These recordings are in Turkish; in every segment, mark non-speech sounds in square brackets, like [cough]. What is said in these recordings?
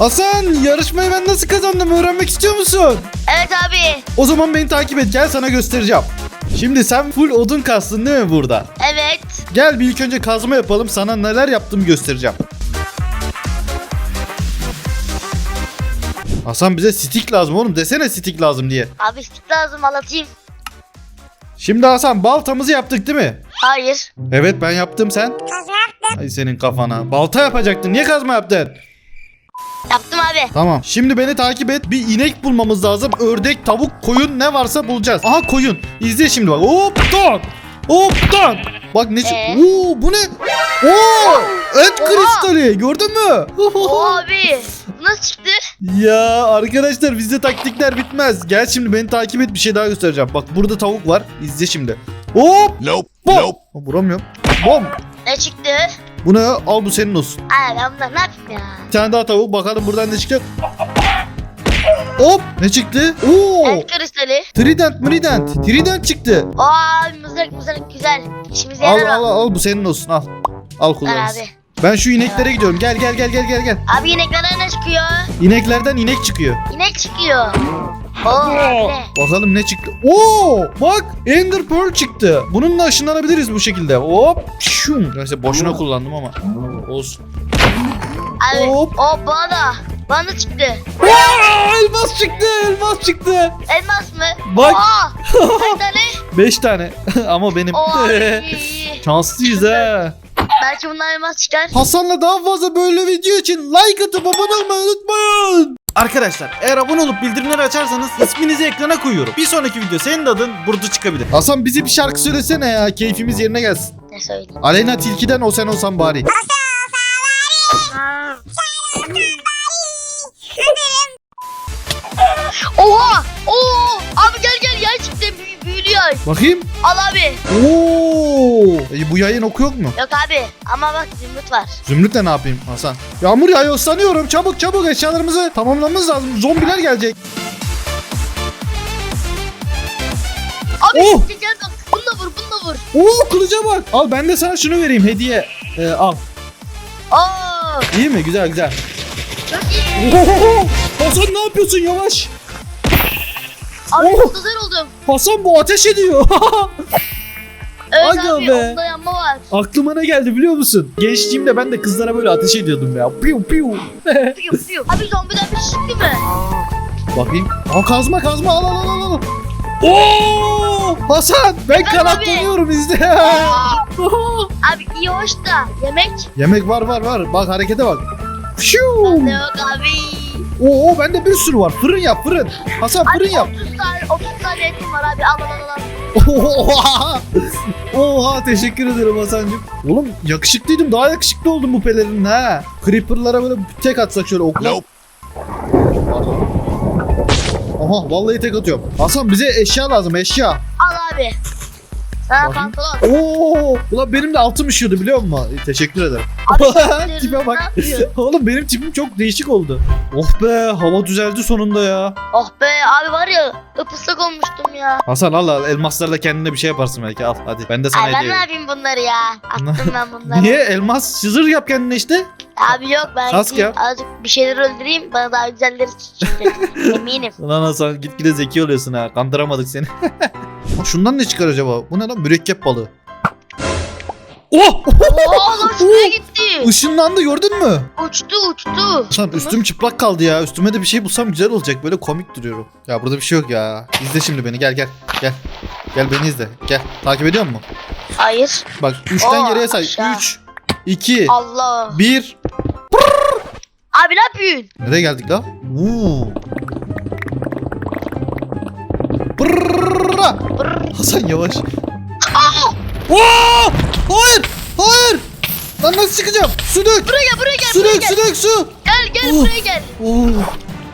Hasan yarışmayı ben nasıl kazandım öğrenmek istiyor musun? Evet abi. O zaman beni takip et gel sana göstereceğim. Şimdi sen full odun kastın değil mi burada? Evet. Gel bir ilk önce kazma yapalım sana neler yaptığımı göstereceğim. Hasan bize stick lazım oğlum desene stick lazım diye. Abi stick lazım anlatayım. Şimdi Hasan baltamızı yaptık değil mi? Hayır. Evet ben yaptım sen. Ay senin kafana. Balta yapacaktın niye kazma yaptın? Yaptım abi. Tamam. Şimdi beni takip et. Bir inek bulmamız lazım. Ördek, tavuk, koyun ne varsa bulacağız. Aha koyun. İzle şimdi bak. Hop tak. Hop tak. Bak ne. Ee? Oo bu ne? Oo! Et kristali. Gördün mü? Oo [laughs] abi. Nasıl çıktı? ya arkadaşlar bizde taktikler bitmez. Gel şimdi beni takip et bir şey daha göstereceğim. Bak burada tavuk var. İzle şimdi. Hop! Nope. Bom! Nope. Vuramıyorum. Bom! Ne çıktı? Bu ne? Al bu senin olsun. Abi ben ne yapayım ya? Bir tane daha tavuk. Bakalım buradan ne çıkacak. Hop! Ne çıktı? Oo! El kristali. Trident, Trident. Trident çıktı. Abi mızrak mızrak güzel. İşimize Al yarar al o. al, al bu senin olsun al. Al Ver kullanırsın. abi. Ben şu ineklere gidiyorum. Gel gel gel gel gel gel. Abi ineklerden ne çıkıyor? İneklerden inek çıkıyor. İnek çıkıyor. Oo. Bakalım ne çıktı. Oo! Bak Ender Pearl çıktı. Bununla ışınlanabiliriz bu şekilde. Hop! Şum. Neyse boşuna kullandım ama. Olsun. Abi. Hop. O bana. Bana çıktı. Aa, elmas çıktı. Elmas çıktı. Elmas mı? Bak. Aa, [laughs] kaç tane? 5 tane. [laughs] ama benim. Abi. [laughs] Şanslıyız ha. Belki bunlar elmas çıkar. Hasan'la daha fazla böyle video için like atıp abone olmayı unutmayın. Arkadaşlar eğer abone olup bildirimleri açarsanız isminizi ekrana koyuyorum. Bir sonraki video senin de adın burada çıkabilir. Hasan bize bir şarkı söylesene ya keyfimiz yerine gelsin. Ne söyleyeyim? Aleyna Tilki'den o sen olsan bari. Oha! Yay. Bakayım. Al abi. Oo. E, bu yayın oku yok mu? Yok abi. Ama bak zümrüt var. Zümrüt'le ne yapayım Hasan? Yağmur yağıyor ıslanıyorum. Çabuk çabuk eşyalarımızı tamamlamamız lazım. Zombiler gelecek. Abi Oh! gel bak. Bununla vur bununla vur. Oo kılıca bak. Al ben de sana şunu vereyim hediye. Ee, al. Oo! İyi mi? Güzel güzel. Çok iyi. Ohohoho! Hasan ne yapıyorsun yavaş? Abi Oh! buldozer oldum. Hasan bu ateş ediyor. [laughs] Evet Aga abi be. onda yanma var. Aklıma ne geldi biliyor musun? Gençliğimde ben de kızlara böyle ateş ediyordum ya. Piu piu. [laughs] Piyo piyo. Abi zombiden bir şey çıktı mı? Bakayım. Aa kazma kazma al al al al. Oo! Hasan ben Efendim kanatlanıyorum izle. [laughs] Abi iyi hoş da yemek. Yemek var var var. Bak harekete bak. Bende yok abi. Oo bende bir sürü var. Fırın yap fırın. Hasan fırın Abi yap. 30 tane 30 tane etim var abi al al al al. Oha! Oha teşekkür ederim Hasan'cığım. Oğlum yakışıklıydım daha yakışıklı oldum bu pelerinle ha. Creeper'lara böyle tek atsak şöyle okla. Nope. Aha vallahi tek atıyorum. Hasan bize eşya lazım eşya. Al abi. Sana Bakayım. Oo! Ulan benim de altım üşüyordu biliyor musun? Teşekkür ederim. Abi [laughs] Tipe bak. Ne yapıyor? [laughs] Oğlum benim tipim çok değişik oldu. Oh be hava düzeldi sonunda ya. Oh be abi var ya ıpıslak olmuştum ya. Hasan al al elmaslarla kendine bir şey yaparsın belki al hadi. Ben de sana Ay ben hediye ne yapayım bunları ya? [laughs] Attım ben bunları. Niye? Elmas çizir yap kendine işte. Abi yok ben gideyim, ya. azıcık bir şeyler öldüreyim bana daha güzelleri çıktı. [laughs] Eminim. Ulan Hasan gitgide zeki oluyorsun ha. Kandıramadık seni. Aa, [laughs] Şundan ne çıkar acaba? Bu ne lan? Mürekkep balığı. Oh! Oo [laughs] lan şuraya gitti. Işınlandı gördün mü? Uçtu uçtu. Hasan üstüm çıplak kaldı ya. Üstüme de bir şey bulsam güzel olacak. Böyle komik duruyorum. Ya burada bir şey yok ya. İzle şimdi beni. Gel gel. Gel. Gel beni izle. Gel. Takip ediyor musun? Hayır. Bak 3'ten Oo, geriye say. aşağı. 3 2 Allah. 1 Abi ne yapıyorsun? Nereye geldik la? Uuu. Brrrra. Brrr. Hasan yavaş. Oo! Hayır! Hayır! Lan nasıl çıkacağım? Su dök! Buraya gel buraya gel Su buraya dök, gel. su dök, su! Gel gel Oh. buraya gel. Oo.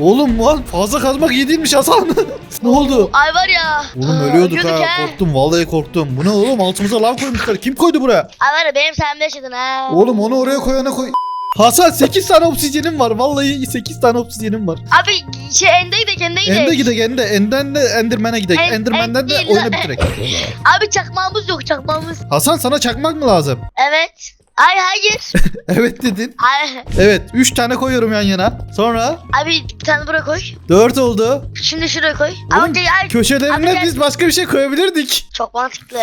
Oğlum lan fazla kazmak iyi değilmiş Hasan. [laughs] ne oldu? Ay var ya. Oğlum ölüyorduk ha. Korktum vallahi korktum. Bu ne oğlum? Altımıza lav koymuşlar. Kim koydu buraya? Ay var ya benim sayemde yaşadın ha. Oğlum onu oraya koyana koy. Hasan 8 tane obsidyenim var. Vallahi 8 tane obsidyenim var. Abi şey ende gidek ende gidek. Ende gidek ende. Enden de Enderman'e gidek. En- Enderman'den de en- oyunu bitirek. [laughs] Abi çakmağımız yok çakmağımız. Hasan sana çakmak mı lazım? Evet. Hayır hayır. [laughs] evet dedin. hayır. Evet 3 tane koyuyorum yan yana. Sonra Abi bir tane buraya koy. 4 oldu. Şimdi şuraya koy. Oğlum, gel, gel. Köşelerine Abi gel. biz başka bir şey koyabilirdik. Çok mantıklı.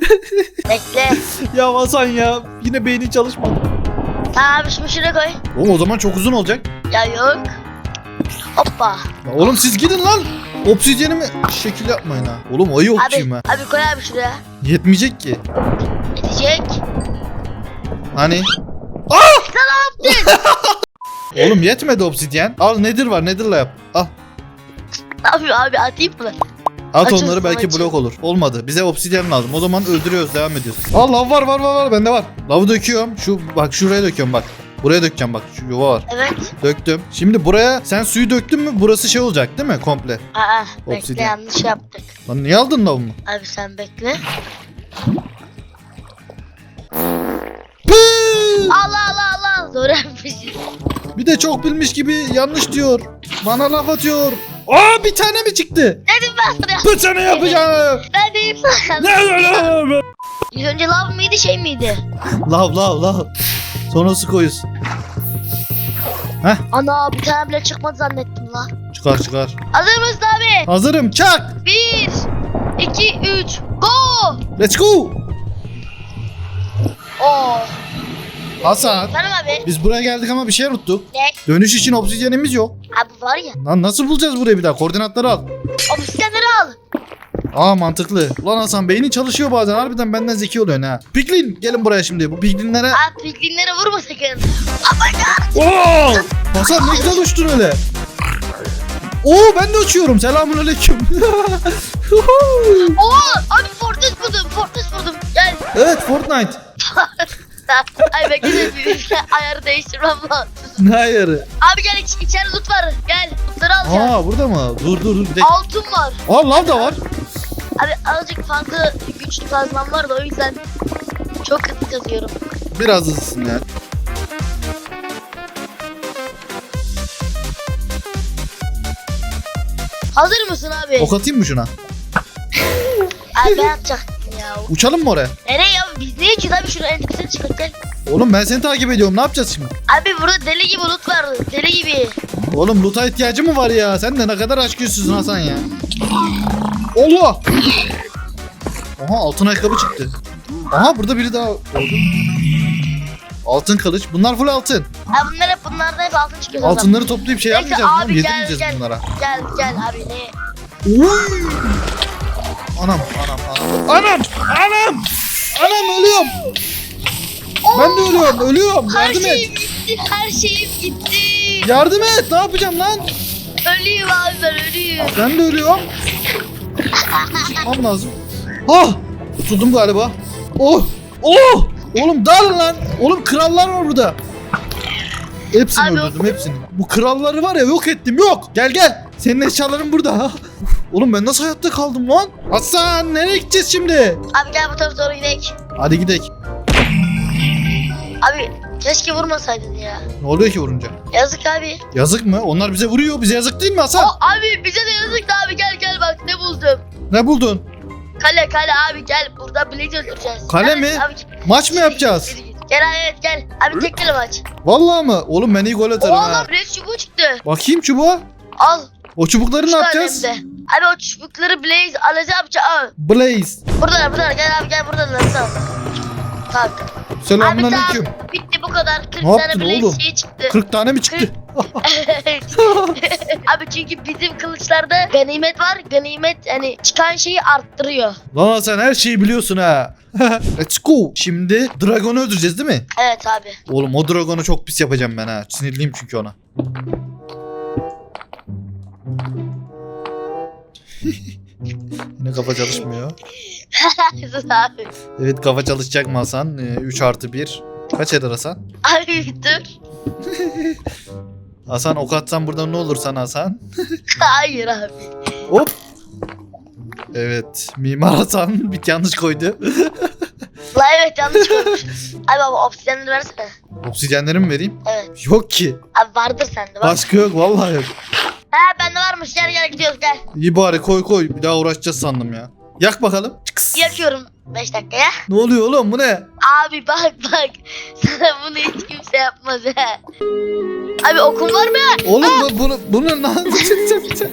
[laughs] Bekle. Ya Hasan ya yine beynin çalışmadı. Tamam abi şimdi şuraya koy. Oğlum o zaman çok uzun olacak. Ya yok. Hoppa. Ya oğlum siz gidin lan. Obsidyenimi şekil yapmayın ha. Oğlum ayı Abi, okçuyum ha. abi koy abi şuraya. Yetmeyecek ki. Edecek. Hani? [laughs] Oğlum yetmedi obsidyen. Al nedir var nedirla yap. Al. Ne yapıyor abi atayım mı? At Açılsın, onları belki açıl. blok olur. Olmadı. Bize obsidyen lazım. O zaman öldürüyoruz devam ediyoruz. Al lav var var var var bende var. Lavı döküyorum. Şu bak şuraya döküyorum bak. Buraya dökeceğim bak. Şu yuva var. Evet. Döktüm. Şimdi buraya sen suyu döktün mü burası şey olacak değil mi komple? Aa bekle yanlış yaptık. Lan niye aldın lavımı? Abi sen bekle. Pıı! Allah Allah Allah. Doğru yapmışız. Bir de çok bilmiş gibi yanlış diyor. Bana laf atıyor. Aa bir tane mi çıktı? Dedim [laughs] ben tane yapacağım. Ben deyim sana. Ne lan? İlk önce lav mıydı şey miydi? Lav lav lav. Sonra su koyuyorsun. Ana bir tane bile çıkmadı zannettim la. Çıkar çıkar. Hazır mısın abi? Hazırım çak. Bir, iki, üç, go! Let's go. Oo. Hasan. Benim abi. Biz buraya geldik ama bir şey unuttuk. Ne? Dönüş için obsidyenimiz yok. Abi var ya. Lan nasıl bulacağız burayı bir daha? Koordinatları al. Obsidyenleri al. Aa mantıklı. Ulan Hasan beynin çalışıyor bazen. Harbiden benden zeki oluyorsun ha. Piglin gelin buraya şimdi. Bu piglinlere... Abi piklinlere vurma sakın. Aman Oo! Hasan ne güzel uçtun öyle. Oo ben de uçuyorum. Selamun aleyküm. [laughs] Oo abi Fortress buldum. Fortress buldum. Gel. evet Fortnite. [laughs] Ay bekle [laughs] ayarı değiştirmem lazım. Ne ayarı? Abi gel iç, içeri loot var. Gel. Lootları alacağım. Aa burada mı? Dur dur dur. Bir dakika. Altın var. Aa lav da var. Abi azıcık fazla güçlü kazmam var da o yüzden çok hızlı kazıyorum. Biraz hızlısın ya. Hazır mısın abi? Ok atayım mı şuna? Abi ben atacaktım ya. Uçalım mı oraya? Nereye Biz niye ki abi şunu en tepesine çıkart gel. Oğlum ben seni takip ediyorum. Ne yapacağız şimdi? Abi burada deli gibi loot var. Deli gibi. Oğlum loot'a ihtiyacı mı var ya? Sen de ne kadar aşk yüzsüzsün Hasan ya. Allah! Aha altın ayakkabı çıktı. Aha burada biri daha oldu. Altın kılıç. Bunlar full altın. Abi bunlar hep bunlardan hep altın çıkıyor. zaten. Altınları toplayıp şey Neyse yapmayacağız. abi gel, Yedirmeyeceğiz gel. bunlara. Gel gel abi ne? Uy! Anam, anam, anam. Anam, anam. Anam ölüyorum. Ben de ölüyorum, ölüyorum. Her Yardım şeyim et. gitti. Her şeyim gitti. Yardım et. Ne yapacağım lan? Ölüyüm abi ben ölüyüm. Ben de ölüyorum. Çıkmam lazım. Ah! Tutuldum galiba. Oh! Oh! Oğlum dağılın lan. Oğlum krallar var burada. Hepsini Abi, öldürdüm hepsini. Bu kralları var ya yok ettim yok. Gel gel. Senin eşyaların burada. Oğlum ben nasıl hayatta kaldım lan? Hasan nereye gideceğiz şimdi? Abi gel bu tarafa doğru gidelim. Hadi gidelim. Abi keşke vurmasaydın ya. Ne oluyor ki vurunca? Yazık abi. Yazık mı? Onlar bize vuruyor. Bize yazık değil mi Hasan? O abi bize de yazık da abi gel gel bak ne buldum. Ne buldun? Kale kale abi gel burada Blaze öldüreceğiz. Kale Evet, mi? Abi, Maç mı yapacağız? Gel, evet gel. Abi tek kere maç. Vallahi mı? Oğlum ben iyi gol atarım ha. Oğlum çubuğu çıktı. Bakayım çubuğa. Al. O çubukları Üç ne yapacağız? hem de. Abi o çubukları Blaze alacağım. Al. Blaze. Buradalar buradalar gel abi gel buradalar sağ ol. Tak. Selamun Abi tamam. Bitti bu kadar. 40 Ne tane yaptın Blaze oğlum? şeyi çıktı. 40 tane mi çıktı? [laughs] abi çünkü bizim kılıçlarda ganimet var. Ganimet hani çıkan şeyi arttırıyor. Lan sen her şeyi biliyorsun ha. [laughs] Let's go. Şimdi Dragon'u öldüreceğiz değil mi? Evet abi. Oğlum o Dragon'u çok pis yapacağım ben ha. Sinirliyim çünkü ona. Yine kafa çalışmıyor. [laughs] Abi. Evet kafa çalışacak mı Hasan? 3 artı 1. Kaç eder Hasan? Abi dur. [laughs] Hasan ok atsan buradan ne olur sana Hasan? [laughs] Hayır abi. Hop. Evet. Mimar Hasan bir yanlış koydu. La evet yanlış koymuş. Abi baba obsidyenleri versene. Obsidyenleri mi vereyim? Evet. Yok ki. Abi vardır sende. Başka yok vallahi yok. Bende varmış gel gel gidiyoruz gel. İyi bari koy koy. Bir daha uğraşacağız sandım ya. Yak bakalım. Çıks. Yakıyorum 5 dakikaya. Ne oluyor oğlum bu ne? Abi bak bak. [laughs] Sana bunu hiç kimse yapmaz ha. Abi okun var mı? Oğlum bu, bunu, bunu nasıl? [laughs]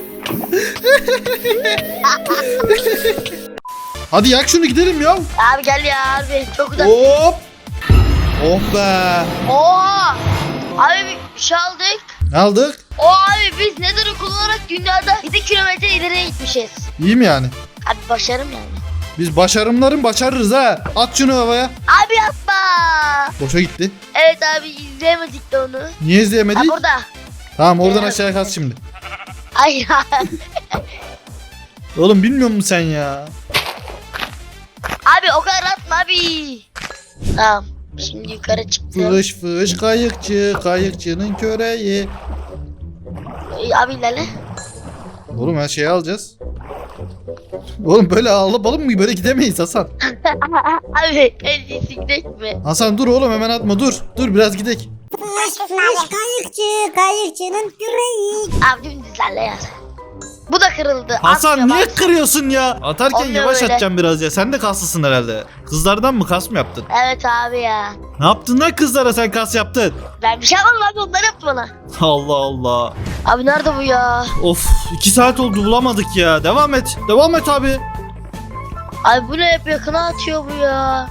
Hadi yak şunu gidelim ya. Abi gel ya abi. Çok uzak. Hop. Oh be. Oha. Abi bir şey aldık. Ne aldık? O abi biz Nether'ı kullanarak dünyada 7 kilometre ileriye gitmişiz. İyi mi yani? Abi başarım yani. Biz başarımların başarırız ha. At şunu havaya. Abi yapma. Boşa gitti. Evet abi izleyemedik de onu. Niye Ha izleyemedik? burada. Tamam oradan Evet. aşağıya kas şimdi. Ay [laughs] Oğlum bilmiyor musun sen ya? abi o kadar atma abi. Tamam. Şimdi yukarı çıktım. Fış fış kayıkçı, kayıkçının köreği. Ee, Abi ilerle. Oğlum her şeyi alacağız. Oğlum böyle alıp alıp mı böyle gidemeyiz Hasan. [laughs] abi en iyisi gidelim mi? Hasan dur oğlum hemen atma dur. Dur biraz gidek. Fış fış kayıkçı, kayıkçının küreği. Abi dümdüz ilerle ya. Bu da kırıldı. Hasan niye bak. kırıyorsun ya? Atarken Olmuyor yavaş böyle. atacaksın biraz ya. Sen de kaslısın herhalde. Kızlardan mı kas mı yaptın? Evet abi ya. Ne yaptın lan kızlara sen kas yaptın? Ben bir şey yapmadım abi onlar yaptı bana. Allah Allah. Abi nerede bu ya? Of iki saat oldu bulamadık ya. Devam et. Devam et abi. Abi bu ne hep yakına atıyor bu ya.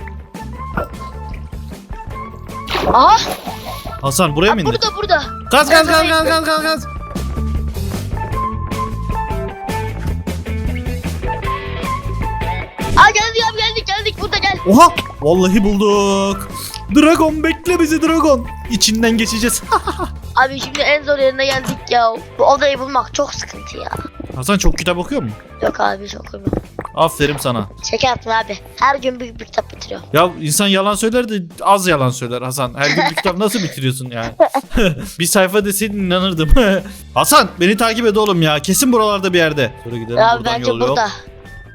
Aha Hasan buraya mı indin? burada burada. Gaz gaz Evet, gaz evet. gaz gaz Oha! Vallahi bulduk. Dragon bekle bizi Dragon. İçinden geçeceğiz. [laughs] Abi şimdi en zor yerine geldik ya. Bu odayı bulmak çok sıkıntı ya. Hasan çok kitap okuyor mu? Yok abi çok uyum. Aferin sana. Şeker atma abi. Her gün bir, bir kitap bitiriyor. Ya insan yalan söyler de az yalan söyler Hasan. Her gün bir [laughs] kitap nasıl bitiriyorsun yani? [laughs] bir sayfa deseydin inanırdım. Hasan beni takip et oğlum ya. Kesin buralarda bir yerde. Şöyle gidelim. abi Buradan bence yol burada. yok.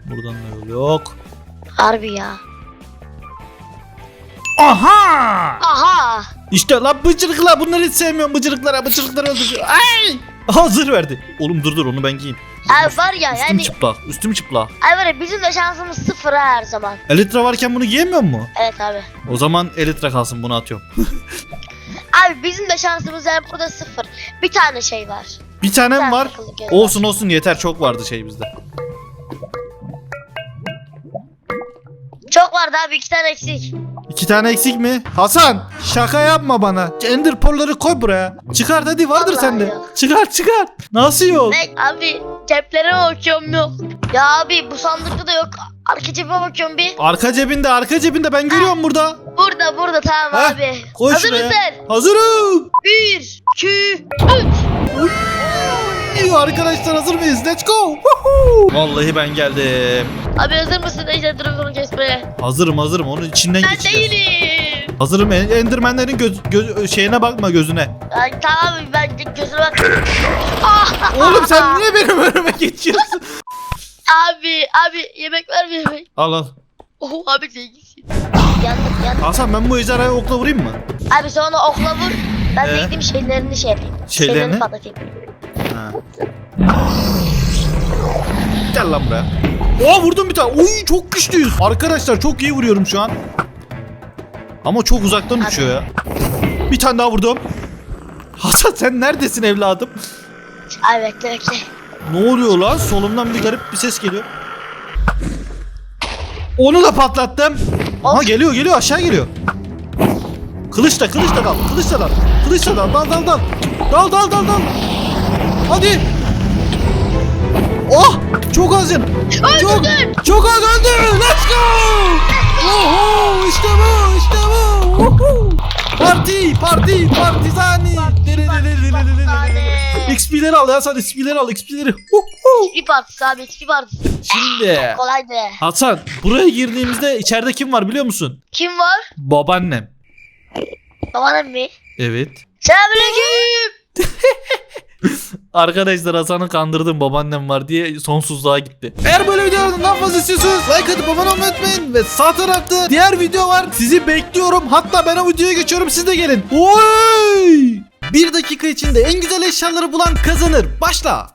Buradan da yol yok. Harbi ya. Aha! Aha. İşte lan bıcırıklar. Bunları hiç sevmiyorum. Bıcırıklara bıcırıkları öldürüyor. Ay! Hazır verdi. Oğlum dur dur onu ben giyeyim. Abi var ya Üstüm yani. çıplak. Üstüm çıplak. Abi var ya bizim de şansımız sıfır ha her zaman. Elitra varken bunu giyemiyor mu? Evet abi. O zaman Elitra kalsın bunu atıyorum. [laughs] Abi bizim de şansımız yani burada sıfır. Bir tane şey var. Bir tanem tane var. göz Olsun olsun yeter çok vardı şey bizde. Çok vardı abi iki tane eksik. İki tane eksik mi? Hasan şaka yapma bana. Ender porları koy buraya. Çıkar hadi vardır Vallahi sende. yok. Çıkar çıkar. Nasıl yok? Ne abi ceplere bakıyorum yok. Ya abi bu sandıkta da yok. Arka cebime bakıyorum bir. Arka cebinde arka cebinde ben görüyorum burada. Burada burada tamam Heh, abi. koy Hazır şuraya. mısın? Hazırım. Bir, iki, üç. İyi arkadaşlar hazır mıyız? Let's go. Vallahi ben geldim. Abi hazır mısın Ejder Dragon'u kesmeye? Hazırım hazırım onun içinden Ben geçeceğiz. değilim. Hazırım En- göz, göz- şeyine bakma gözüne. Ay, tamam ben de gözüme bak. [laughs] Ah, Oğlum sen niye benim önüme geçiyorsun? [laughs] Abi abi yemek ver bir yemek. al al. Oh abi zenginsin. Yandık yandık. Hasan ben bu ejderhayı okla vurayım mı? Abi sonra okla vur. Ben Ee? de gideyim şeylerini şey yapayım. Şeylerini? patlatayım. Ha. Gel lan buraya. Oha vurdum bir tane. Oy çok güçlüyüz. Arkadaşlar çok iyi vuruyorum şu an. Ama çok uzaktan uçuyor ya. Bir tane daha vurdum. Hasan sen neredesin evladım? Abi bekle bekle. Ne oluyor lan? Solumdan bir garip bir ses geliyor. Onu da patlattım. Ha Of. geliyor geliyor aşağı geliyor. Kılıçla kılıçla dal. Kılıçla dal. Kılıçla dal. Dal dal dal. Dal dal dal dal. Hadi. Oh! Çok az canım. Çok, çok az öldü. Let's go. Oho işte bu işte bu. Oho. Parti parti partizani. XP'leri al ya sen XP'leri al XP'leri. XP partisi abi XP partisi. Şimdi Kolaydı. Hasan buraya girdiğimizde içeride kim var biliyor musun? Kim var? Babaannem. Babanım mı? Evet. Selamünaleyküm. [laughs] Arkadaşlar Hasan'ı kandırdım babaannem var diye sonsuzluğa gitti. Eğer böyle videolardan daha fazla istiyorsanız like atıp abone olmayı unutmayın. Ve sağ tarafta diğer video var. Sizi bekliyorum. Hatta ben o videoya geçiyorum siz de gelin. Oy! Bir dakika içinde en güzel eşyaları bulan kazanır. Başla.